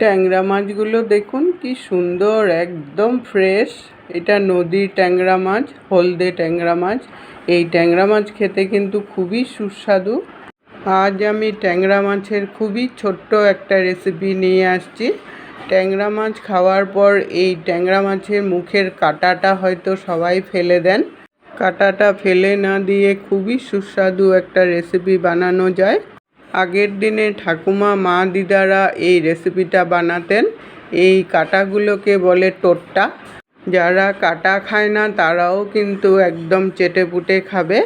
ট্যাংরা মাছগুলো দেখুন, কি সুন্দর, একদম ফ্রেশ এটা নদীর ট্যাংরা মাছ, হলদে ট্যাংরা মাছ। এই ট্যাংরা মাছ খেতে কিন্তু খুবই সুস্বাদু। আজ আমি ট্যাংরা মাছের খুবই ছোট্ট একটা রেসিপি নিয়ে আসছি। ট্যাংরা মাছ খাওয়ার পর এই ট্যাংরা মাছের মুখের কাঁটাটা হয়তো সবাই ফেলে দেন। কাঁটাটা ফেলে না দিয়ে খুবই সুস্বাদু একটা রেসিপি বানানো যায়। আগের দিনে ঠাকুমা মা দিদারা এই রেসিপিটা বানাতেন। এই কাঁটাগুলোকে বলে টোট্টা। যারা কাটা খায় না, তারাও কিন্তু একদম চেটেপুটে খাবে।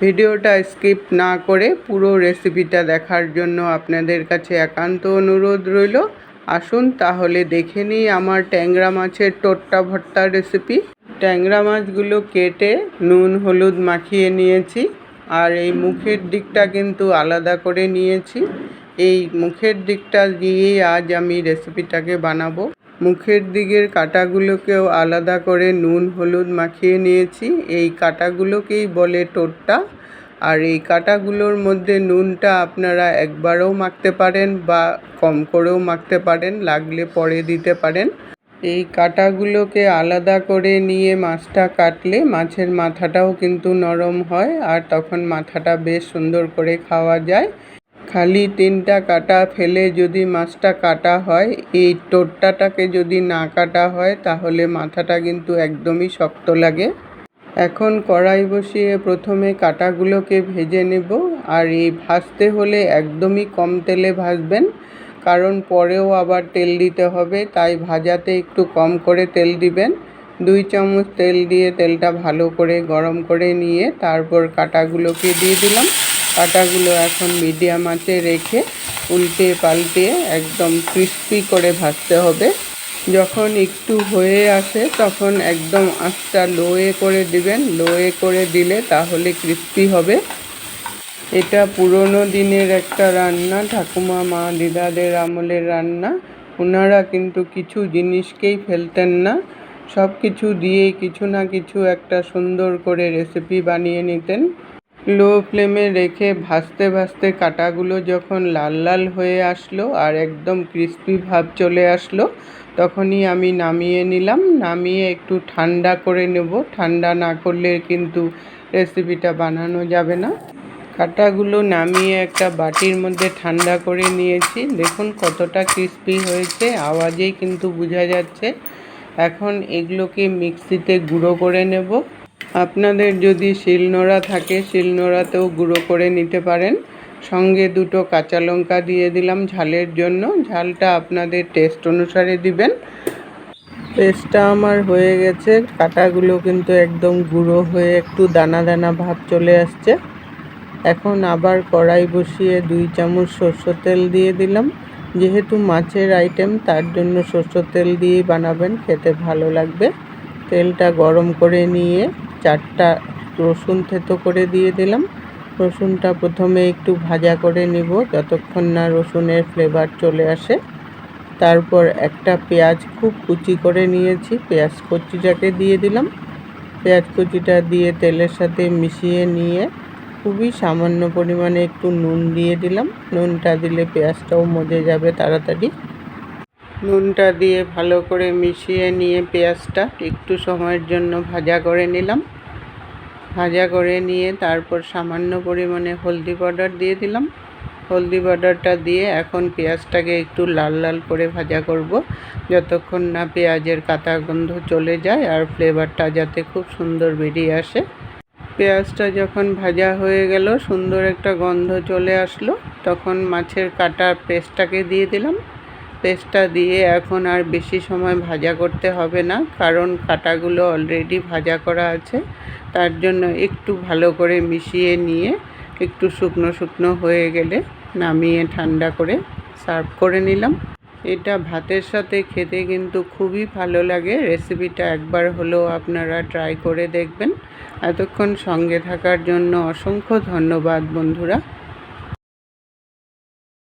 ভিডিওটা স্কিপ না করে পুরো রেসিপিটা দেখার জন্য আপনাদের কাছে একান্ত অনুরোধ রইল। আসুন তাহলে দেখে নিই আমার ট্যাংরা মাছের টোট্টা ভর্তা রেসিপি ট্যাংরা মাছগুলো কেটে নুন, হলুদ মাখিয়ে নিয়েছি। আর এই মুখের দিকটা কিন্তু আলাদা করে নিয়েছি। এই মুখের দিকটা দিয়েই আজ আমি রেসিপিটাকে বানাবো। মুখের দিকের কাঁটাগুলোকেও আলাদা করে নুন, হলুদ মাখিয়ে নিয়েছি। এই কাঁটাগুলোকেই বলে টোটটা। আর এই কাঁটাগুলোর মধ্যে নুনটা আপনারা একবারও মাখতে পারেন বা কম করেও মাখতে পারেন, লাগলে পরে দিতে পারেন। এই কাঁটাগুলোকে আলাদা করে নিয়ে মাছটা কাটলে মাছের মাথাটাও কিন্তু নরম হয় আর তখন মাথাটা বেশ সুন্দর করে খাওয়া যায়। খালি তিনটা কাটা ফেলে যদি মাছটা কাটা হয়, এই টোট্টাটাকে যদি না কাটা হয়, তাহলে মাথাটা কিন্তু একদমই শক্ত লাগে। এখন কড়াই বসিয়ে প্রথমে কাটাগুলোকে ভেজে নেব আর এই ভাজতে হলে একদমই কম তেলে ভাজবেন। কারণ পরেও আবার তেল দিতে হবে, তাই ভাজাতে একটু কম করে তেল দিবেন। দুই চামচ তেল দিয়ে তেলটা ভালো করে গরম করে নিয়ে তারপর কাটাগুলোকে দিয়ে দিলাম। কাটাগুলো এখন মিডিয়াম আঁচে রেখে উল্টে পাল্টে একদম ক্রিস্পি করে ভাজতে হবে। যখন একটু হয়ে আসে তখন একদম আঁচটা লোয়ে করে দিবেন। লোয়ে করে দিলে তাহলে ক্রিস্পি হবে। এটা পুরনো দিনের একটা রান্না। ঠাকুমা, মা, দিদাদের আমলের রান্না। ওনারা কিন্তু কিছু জিনিসকেই ফেলতেন না। সব কিছু দিয়েই কিছু না কিছু একটা সুন্দর করে রেসিপি বানিয়ে নিতেন। লো ফ্লেমে রেখে ভাজতে ভাজতে কাটাগুলো যখন লাল লাল হয়ে আসলো আর একদম ক্রিস্পি ভাব চলে আসলো, তখনই আমি নামিয়ে নিলাম। নামিয়ে একটু ঠান্ডা করে নেব। ঠান্ডা না করলে কিন্তু রেসিপিটা বানানো যাবে না। কাটাগুলো নামিয়ে একটা বাটির মধ্যে ঠান্ডা করে নিয়েছি। দেখুন কতটা ক্রিস্পি হয়েছে, আওয়াজেই কিন্তু বোঝা যাচ্ছে। এখন এগুলোকে মিক্সিতে গুঁড়ো করে নেব। আপনাদের যদি শিলনোড়া থাকে, শিলনোড়াতেও গুঁড়ো করে নিতে পারেন। সঙ্গে দুটো কাঁচা লঙ্কা দিয়ে দিলাম ঝালের জন্য। ঝালটা আপনাদের টেস্ট অনুসারে দিবেন। পেস্টটা আমার হয়ে গেছে। কাটাগুলো কিন্তু একদম গুঁড়ো হয়ে একটু দানা দানা ভাব চলে আসছে। এখন আবার কড়াই বসিয়ে দুই চামচ সর্ষের তেল দিয়ে দিলাম। যেহেতু মাছের আইটেম তার জন্য সর্ষের তেল দিয়েই বানাবেন, খেতে ভালো লাগবে। তেলটা গরম করে নিয়ে চারটা রসুন থেতো করে দিয়ে দিলাম। রসুনটা প্রথমে একটু ভাজা করে নিব, যতক্ষণ না রসুনের ফ্লেভার চলে আসে। তারপর একটা পেঁয়াজ খুব কুচি করে নিয়েছি, পেঁয়াজ কচিটাকে দিয়ে দিলাম। পেঁয়াজ কুচিটা দিয়ে তেলের সাথে মিশিয়ে নিয়ে খুবই সামান্য পরিমাণে একটু নুন দিয়ে দিলাম। নুনটা দিলে পেঁয়াজটাও মজে যাবে তাড়াতাড়ি। নুনটা দিয়ে ভালো করে মিশিয়ে নিয়ে পেঁয়াজটা একটু সময়ের জন্য ভাজা করে নিলাম। ভাজা করে নিয়ে তারপর সামান্য পরিমাণে হলদি পাউডার দিয়ে দিলাম। হলদি পাউডারটা দিয়ে এখন পেঁয়াজটাকে একটু লাল লাল করে ভাজা করব। যতক্ষণ না পেঁয়াজের কাঁচা গন্ধ চলে যায় আর ফ্লেভারটা যাতে খুব সুন্দর বেরিয়ে আসে। পেঁয়াজটা যখন ভাজা হয়ে গেল, সুন্দর একটা গন্ধ চলে আসলো, তখন মাছের কাটা পেস্টটাকে দিয়ে দিলাম। পেস্টটা দিয়ে এখন আর বেশি সময় ভাজা করতে হবে না, কারণ কাটাগুলো অলরেডি ভাজা করা আছে। তার জন্য একটু ভালো করে মিশিয়ে নিয়ে একটু শুকনো শুকনো হয়ে গেলে নামিয়ে ঠান্ডা করে সার্ভ করে নিলাম। এটা ভাতের সাথে খেতে কিন্তু খুবই ভালো লাগে। রেসিপিটা একবার হলেও আপনারা ট্রাই করে দেখবেন। এতক্ষণ সঙ্গে থাকার জন্য অসংখ্য ধন্যবাদ, বন্ধুরা।